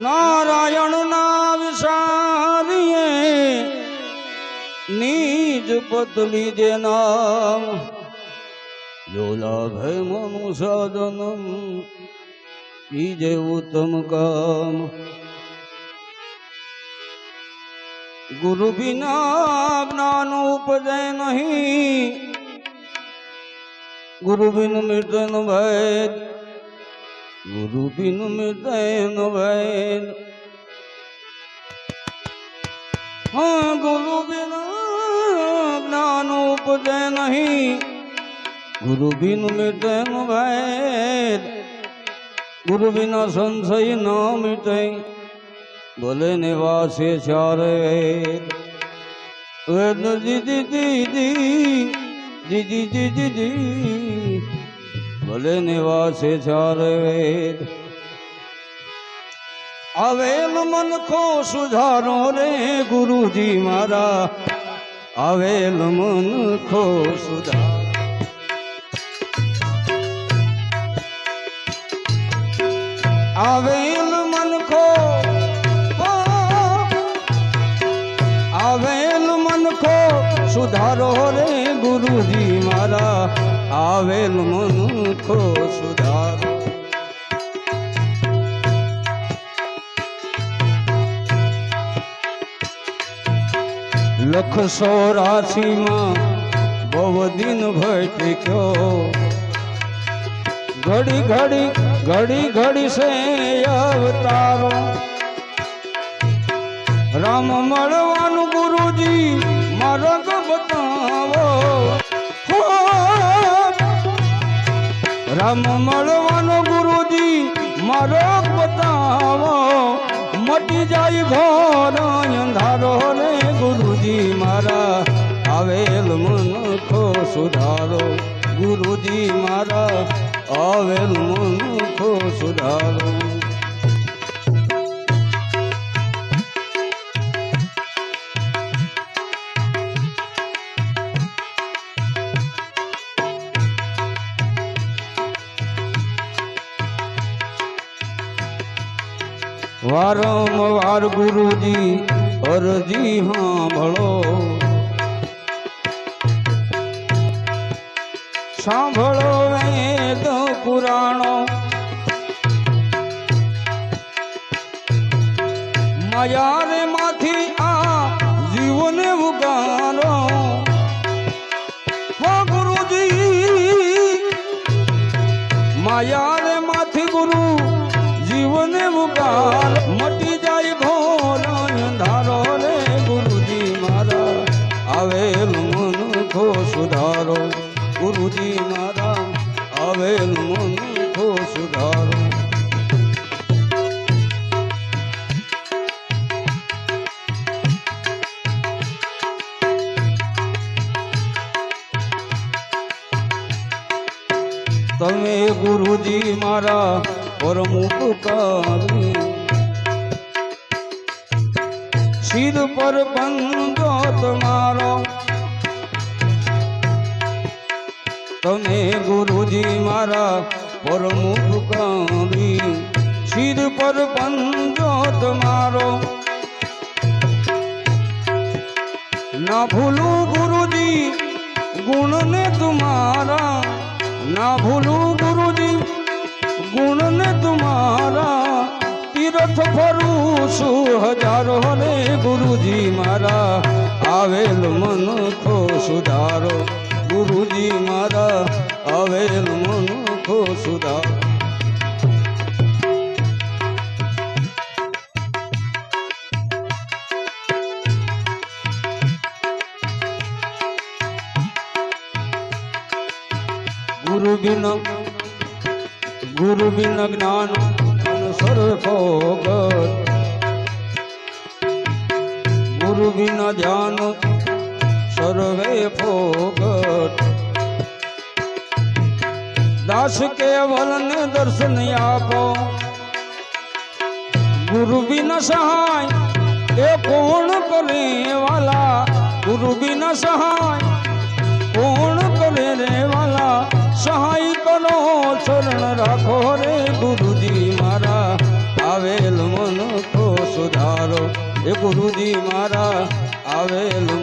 નારાયણ ના વિસારીએ નીજ પતલી જે નામ. જો લાભે મનુ સાધનમ ઈજે ઉત્તમ કામ. ગુરુ બિના જ્ઞાન ઉપજે નહીં. ગુરુ બિન મિટન ભેદ ગુરુ બિન મિટન ભેદ હા ગુરુ બિન જ્ઞાન ઉપજે નહીં ગુરુ બિન મિટન ભેદ ગુરુ બિના સંશય ન મિટે ભલે નિવાસે ચારે વેદ દીદી દીદી દીદી દીદી દીદી બોલે નિવાસે ચારે વેદ આવેલ મન ખો સુધારો રે ગુરુજી મારા. આવેલ મન ખો સુધાર. આવેલ મન ખો આવેલ મન ખો સુધારો રે ગુરુજી મારા. આવેલ મનુખો સુધારો. લખ સોરાશીમાં બહુ દિન ભટક્યો ઘડી ઘડી ઘડી ઘડી સે અવતારો રામ મળવાનું ગુરુજી માર્ગ બતાવો! રામ મળવાનો ગુરુજી, મારો બતાવો. મટી જાય ઘોર અંધારો ને ગુરુજી મારા, આવેલ મન ખો સુધારો. ગુરુજી મારા, આવેલ મન ખો સુધારો. વારંવાર ગુરુજી, અરજી સાંભળો. સાંભળો વેદ પુરાણો. માયા રે માંથી આ જીવને ઉગારો. ગુરુજી, માયા સુધારો. ગુરુજી મારા, આવેલ મન સુધારો. તમે ગુરુજી મારા પરમ ઉપકારી શિર પર બંધો તમારો. તમે ગુરુજી મારા પરમુખ ઉપકારી શિર પર પંજો તમારો ના ભૂલું ગુરુજી ગુણને તુમારા, ના ભૂલું ગુરુજી ગુણને તુમારા. તીર્થ ફરું છું હજારો ને ગુરુજી મારા, આવેલ મન ખો સુધારો. ગુરુજી મારા આવેલ મન ખો સુધારો ગુરુ બિન ગુરુ બિન જ્ઞાન ગત ગુરુ બિન ધ્યાન સર્વે ફોગટ દાસ કેવલ ને દર્શન આપો ગુરુ બિન સહાય એ કોણ કરે વાલા ગુરુ બિન સહાય કોણ કરે રે વાલા સહાય કરો ચરણ રાખો રે ગુરુજી મારા આવેલ મન તો સુધારો એ ગુરુજી મારા આવેલ